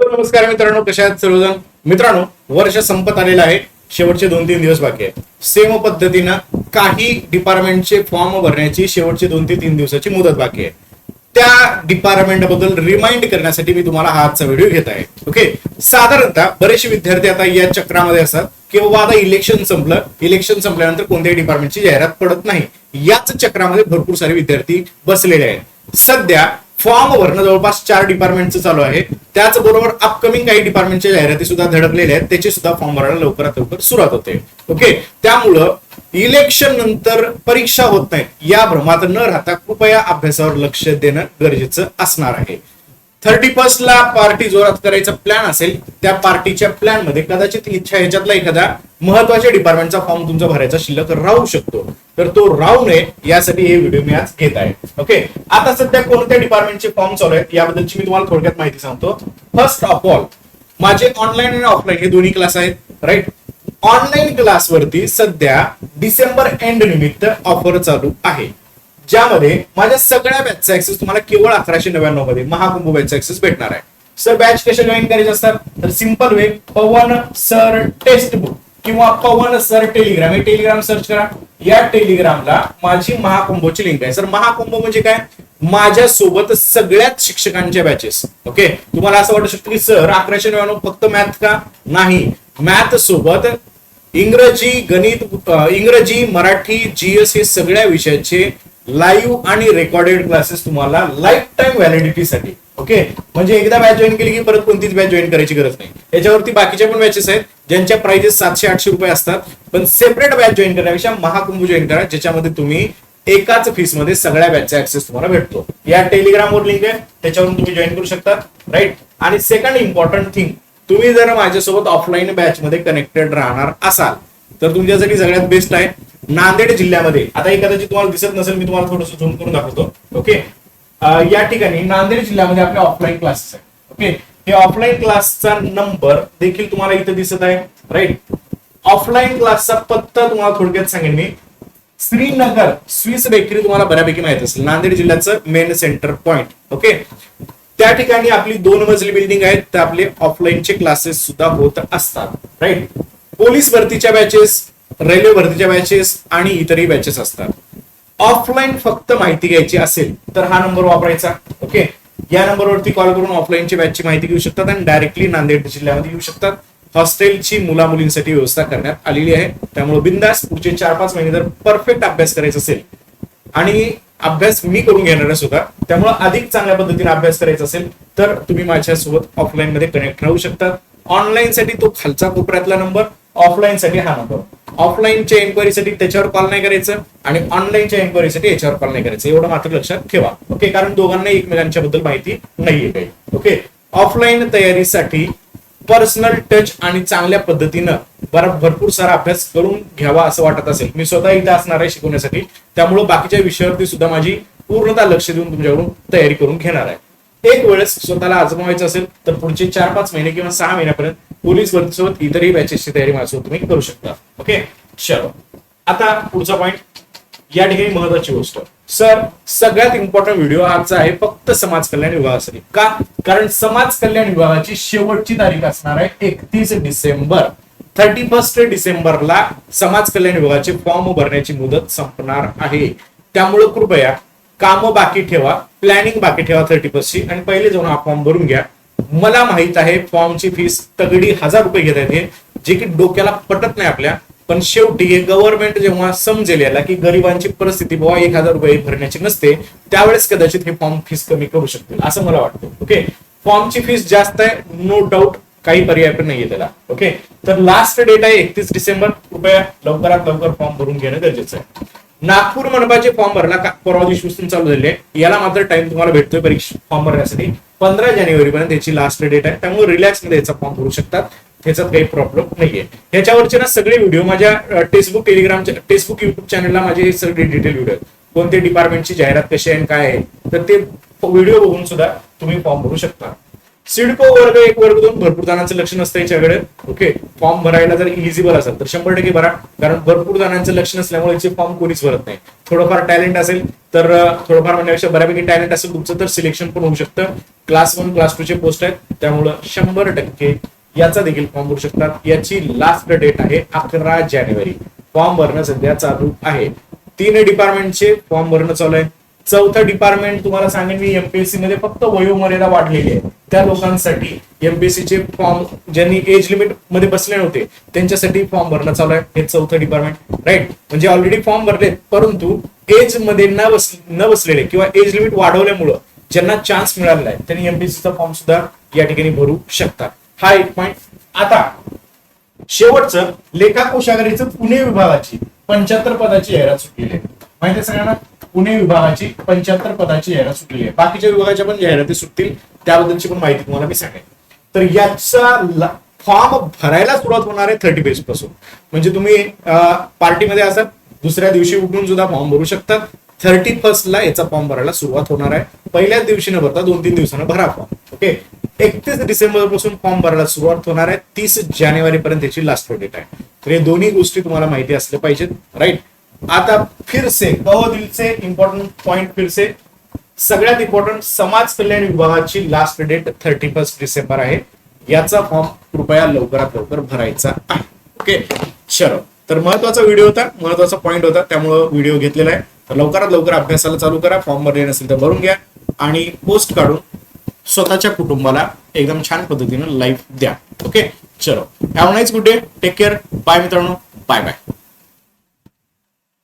नमस्कार मित्रांनो कशा आहेत सर्वजण? मित्रांनो वर्ष संपत आलेलं आहे. शेवटचे दोन तीन दिवस बाकी आहे. सेम पद्धतीनं काही डिपार्टमेंटचे फॉर्म भरण्याची शेवटचे दोन ते तीन दिवसाची मुदत बाकी आहे. त्या डिपार्टमेंटबद्दल रिमाइंड करण्यासाठी मी तुम्हाला हा आजचा व्हिडिओ घेत आहे. ओके साधारणतः बरेचसे विद्यार्थी आता या चक्रामध्ये असतात की बाबा आता इलेक्शन संपलं. इलेक्शन संपल्यानंतर कोणत्याही डिपार्टमेंटची जाहिरात पडत नाही. याच चक्रामध्ये भरपूर सारे विद्यार्थी बसलेले आहेत. सध्या फॉर्म भरणं जवळपास चार डिपार्टमेंटचं चालू आहे. त्याचबरोबर अपकमिंग काही डिपार्टमेंटच्या जाहिराती सुद्धा धडकलेल्या आहेत. त्याचे सुद्धा फॉर्म भरायला लवकरात लवकर सुरुवात होते. ओके त्यामुळं इलेक्शन नंतर परीक्षा होत नाहीत. या भ्रमात न राहता कृपया अभ्यासावर लक्ष देणं गरजेचं असणार आहे. थर्टी फर्स्ट ला पार्टी जोरात करायचा प्लॅन असेल त्या पार्टीच्या प्लॅनमध्ये कदाचित इच्छा ह्याच्यातला एखादा महत्त्वाच्या डिपार्टमेंटचा फॉर्म तुमचा भरायचा शिल्लक राहू शकतो. तर तो राहू नये यासाठी हे व्हिडिओ मी आज घेत आहे. ओके आता सध्या कोणत्या डिपार्टमेंटचे फॉर्म चालू आहेत याबद्दलची मी तुम्हाला थोडक्यात माहिती सांगतो. फर्स्ट ऑफ ऑल माझे ऑनलाईन आणि ऑफलाईन हे दोन्ही क्लास आहेत राईट ऑनलाईन क्लासवरती सध्या डिसेंबर एंड निमित्त ऑफर चालू आहे. ज्यामध्ये माझ्या सगळ्या बॅचचा ऍक्सेस तुम्हाला केवळ अकराशे नव्याण्णवमध्ये महाकुंभ बॅचचा ऍक्सेस भेटणार आहे. सर बॅच कशा जॉईन करायचे असतात तर simple way Pavan sir text book किंवा पवन सर टेलिग्राम हे टेलिग्राम सर्च करा. या टेलिग्रामला माझी महाकुंभची लिंक आहे. सर महाकुंभ म्हणजे काय? माझ्या सोबत सगळ्याच शिक्षकांच्या बॅचेस ओके तुम्हाला असं वाटू शकतं की सर अकराशे नव्याण्णव फक्त मॅथ का? नाही. मॅथ सोबत इंग्रजी गणित इंग्रजी मराठी जीएस हे सगळ्या विषयाचे लाईव्ह आणि रेकॉर्डेड क्लासेस तुम्हाला लाईफ टाईम व्हॅलिडिटीसाठी ओके म्हणजे एकदा बॅच जॉईन केली की परत कोणतीच बॅच जॉईन करायची गरज नाही. याच्यावरती बाकीच्या पण बॅचेस आहेत ज्यांच्या प्राइजेस सातशे आठशे रुपये असतात. पण सेपरेट बॅच जॉईन करण्यापेक्षा महाकुंभ जॉईन करा ज्याच्यामध्ये तुम्ही एकाच फीसमध्ये सगळ्या बॅचचा ऍक्सेस तुम्हाला भेटतो. या टेलिग्रामवर लिंक आहे त्याच्यावरून तुम्ही जॉईन करू शकता राईट आणि सेकंड इम्पॉर्टंट थिंग तुम्ही जर माझ्यासोबत ऑफलाईन बॅच मध्ये कनेक्टेड राहणार असाल तर तुमच्यासाठी सगळ्यात बेस्ट आहे. नांदेड जिल्ह्यामध्ये आता हे कदाचित तुम्हाला दिसत नसेल मी तुम्हाला थोडंसं झूम करून दाखवतो. ओके या ठिकाणी नांदेड जिल्ह्यामध्ये आपले ऑफलाईन क्लासेस आहेत. ओके हे ऑफलाईन क्लासचा नंबर देखील तुम्हाला इथे दिसत आहे राईट ऑफलाईन क्लासचा पत्ता तुम्हाला थोडक्यात सांगेन मी. श्रीनगर स्विस बेकरी तुम्हाला बऱ्यापैकी माहीत असेल. नांदेड जिल्ह्याचं मेन सेंटर पॉइंट ओके त्या ठिकाणी आपली दोन मजली बिल्डिंग आहेत. तर आपले ऑफलाईनचे क्लासेस सुद्धा होत असतात. राईट पोलीस भरतीच्या बॅचेस रेल्वे भरतीच्या बॅचेस आणि इतरही बॅचेस असतात. ऑफलाईन फक्त माहिती घ्यायची असेल तर हा नंबर वापरायचा. ओके? या नंबरवरती कॉल करून ऑफलाईनची बॅचची माहिती घेऊ शकतात आणि डायरेक्टली नांदेड जिल्ह्यामध्ये येऊ शकतात. हॉस्टेलची मुला मुलींसाठी व्यवस्था करण्यात आलेली आहे. त्यामुळे बिंदास पुढचे चार पाच महिने जर परफेक्ट अभ्यास करायचा असेल आणि अभ्यास मी करून घेणार आहे सुद्धा त्यामुळे अधिक चांगल्या पद्धतीने अभ्यास करायचा असेल तर तुम्ही माझ्यासोबत ऑफलाईन मध्ये कनेक्ट राहू शकता. ऑनलाईन साठी तो खालचा कोपऱ्यातला नंबर ऑफलाईन साठी हा नंबर ऑफलाईनच्या एन्क्वायरीसाठी त्याच्यावर कॉल नाही करायचं आणि ऑनलाईनच्या एन्क्वायरीसाठी याच्यावर कॉल नाही करायचं. एवढं मात्र लक्षात ठेवा. ओके कारण दोघांना एकमेकांच्या बद्दल माहिती नाहीये काही. ओके ऑफलाईन तयारीसाठी पर्सनल टच आणि चांगल्या पद्धतीनं बरा भरपूर सारा अभ्यास करून घ्यावा असं वाटत असेल. मी स्वतः इथे असणार आहे शिकवण्यासाठी. त्यामुळे बाकीच्या विषयावरती सुद्धा माझी पूर्णतः लक्ष देऊन तुमच्याकडून तयारी करून घेणार आहे. एक वेळेस स्वतःला आजमावायचं असेल तर पुढचे चार पाच महिने किंवा सहा महिन्यापर्यंत पोलीस भरतीसोबत इतरही बॅचेसची तयारी माझ्यासोबत तुम्ही करू शकता. ओके चलो. आता पुढचा पॉईंट या ठिकाणी महत्वाची गोष्ट. सर सगळ्यात इम्पॉर्टंट व्हिडिओ आजचा आहे फक्त समाज कल्याण विभागासाठी. का? कारण समाज कल्याण विभागाची शेवटची तारीख असणार आहे एकतीस डिसेंबर. थर्टी फर्स्ट डिसेंबरला समाज कल्याण विभागाचे फॉर्म भरण्याची मुदत संपणार आहे. त्यामुळे कृपया कामं बाकी ठेवा प्लॅनिंग बाकी ठेवा थर्टी फर्स्टची आणि पहिले जाऊन हा फॉर्म भरून घ्या. मला माहीत आहे फॉर्मची फीस तगडी हजार रुपये घेत आहेत हे जे की डोक्याला पटत नाही आपल्या. पण शेवटी हे गव्हर्नमेंट जेव्हा समजेल याला की गरिबांची परिस्थिती बाबा एक हजार रुपये भरण्याची नसते त्यावेळेस कदाचित हे फॉर्म फीस कमी करू शकतील असं मला वाटतं. ओके फॉर्मची फीस जास्त आहे नो डाऊट काही पर्याय पण नाहीये त्याला. ओके तर लास्ट डेट आहे एकतीस डिसेंबर. कृपया लवकरात लवकर फॉर्म भरून घेणं गरजेचं आहे. नागपूर मनपाचे फॉर्म भरला का? परवा दिवशीपासून चालू झाले याला मात्र टाइम तुम्हाला भेटतोय परीक्षा फॉर्म भरण्यासाठी. पंधरा जानेवारी पर्यंत याची लास्ट डेट आहे. त्यामुळे रिलॅक्समध्ये याचा फॉर्म भरू शकतात. त्याच्यात काही प्रॉब्लेम नाहीये. ह्याच्यावरचे ना सगळे व्हिडिओ माझ्या टेक्स्टबुक टेलिग्रामच्या टेक्स्टबुक युट्यूब चॅनलला माझे सगळे डिटेल व्हिडिओ आहेत. डिपार्टमेंटची जाहिरात कशी आहे आणि काय आहे. तर ते व्हिडिओ बघून सुद्धा तुम्ही फॉर्म भरू शकता. सिडको वर्ग एक वर्ग दोन भरपूर जणांचं लक्ष नसतं याच्याकडे. ओके फॉर्म भरायला जर इलिजिबल असेल तर शंभर टक्के भरा. कारण भरपूर जणांचं लक्ष नसल्यामुळे याचे फॉर्म कोणीच भरत नाही. थोडंफार टॅलेंट असेल तर थोडंफार म्हणण्यापेक्षा बऱ्यापैकी टॅलेंट असेल तुमचं तर सिलेक्शन पण होऊ शकतं. क्लास वन क्लास टू चे पोस्ट आहेत. त्यामुळं शंभर टक्के याचा देखील फॉर्म भरू शकतात. याची लास्ट डेट आहे अकरा जानेवारी. फॉर्म भरणं सध्या चालू आहे. तीन डिपार्टमेंटचे फॉर्म भरणं चालू आहे. चौथं डिपार्टमेंट तुम्हाला सांगेन मी एमपीएससी मध्ये फक्त वयोमर्यादा वाढलेली आहे. त्या लोकांसाठी एमपीसीचे फॉर्म ज्यांनी एज लिमिटमध्ये बसले नव्हते त्यांच्यासाठी फॉर्म भरणं चालू आहे. हे चौथं डिपार्टमेंट राईट म्हणजे ऑलरेडी फॉर्म भरले परंतु एजमध्ये न बस न बसलेले किंवा एज लिमिट वाढवल्यामुळं ज्यांना चान्स मिळालेला आहे त्यांनी एमपीसीचा फॉर्म सुद्धा या ठिकाणी भरू शकतात. हा एक पॉईंट आता शेवटचं लेखा कोशागारीचं पुणे विभागाची पंच्याहत्तर पदाची जाहिरात सुटलेली आहे. माहिती आहे सगळ्यांना? पुणे विभागाची पंच्याहत्तर पदाची जाहिरात सुटलेली आहे. बाकीच्या विभागाच्या पण जाहिराती सुटतील. त्याबद्दलची पण माहिती तुम्हाला मी सांगेन. तर याचा फॉर्म भरायला सुरुवात होणार आहे थर्टी बेस पासून. म्हणजे तुम्ही पार्टीमध्ये असाल दुसऱ्या दिवशी उठून सुद्धा फॉर्म भरू शकता. थर्टी फर्स्ट ला याचा फॉर्म भरायला सुरुवात होणार आहे. पहिल्याच दिवशी न भरता दोन तीन दिवसानं भरा फॉर्म ओके? एकतीस डिसेंबरपासून फॉर्म भरायला सुरुवात होणार आहे. तीस जानेवारी पर्यंत त्याची लास्ट डेट आहे. तर हे दोन्ही गोष्टी तुम्हाला माहिती असल्या पाहिजेत राईट आता फिरसे कहो दिल इम्पॉर्टंट पॉइंट फिरसे. सगळ्यात इम्पॉर्टंट समाज कल्याण विभागाची last date thirty first December आहे. याचा फॉर्म कृपया लवकरात लवकर भरायचा आहे. ओके चलो. तर महत्त्वाचा व्हिडिओ होता महत्त्वाचा पॉईंट होता त्यामुळं व्हिडिओ घेतलेला आहे. तर लवकरात लवकर अभ्यासाला चालू करा. फॉर्म भरले नसेल तर भरून घ्या. आणि पोस्ट काढून स्वतःच्या कुटुंबाला एकदम छान पद्धतीनं लाईफ द्या. ओके चलो. Have nice good day take care bye मित्रांनो. Bye bye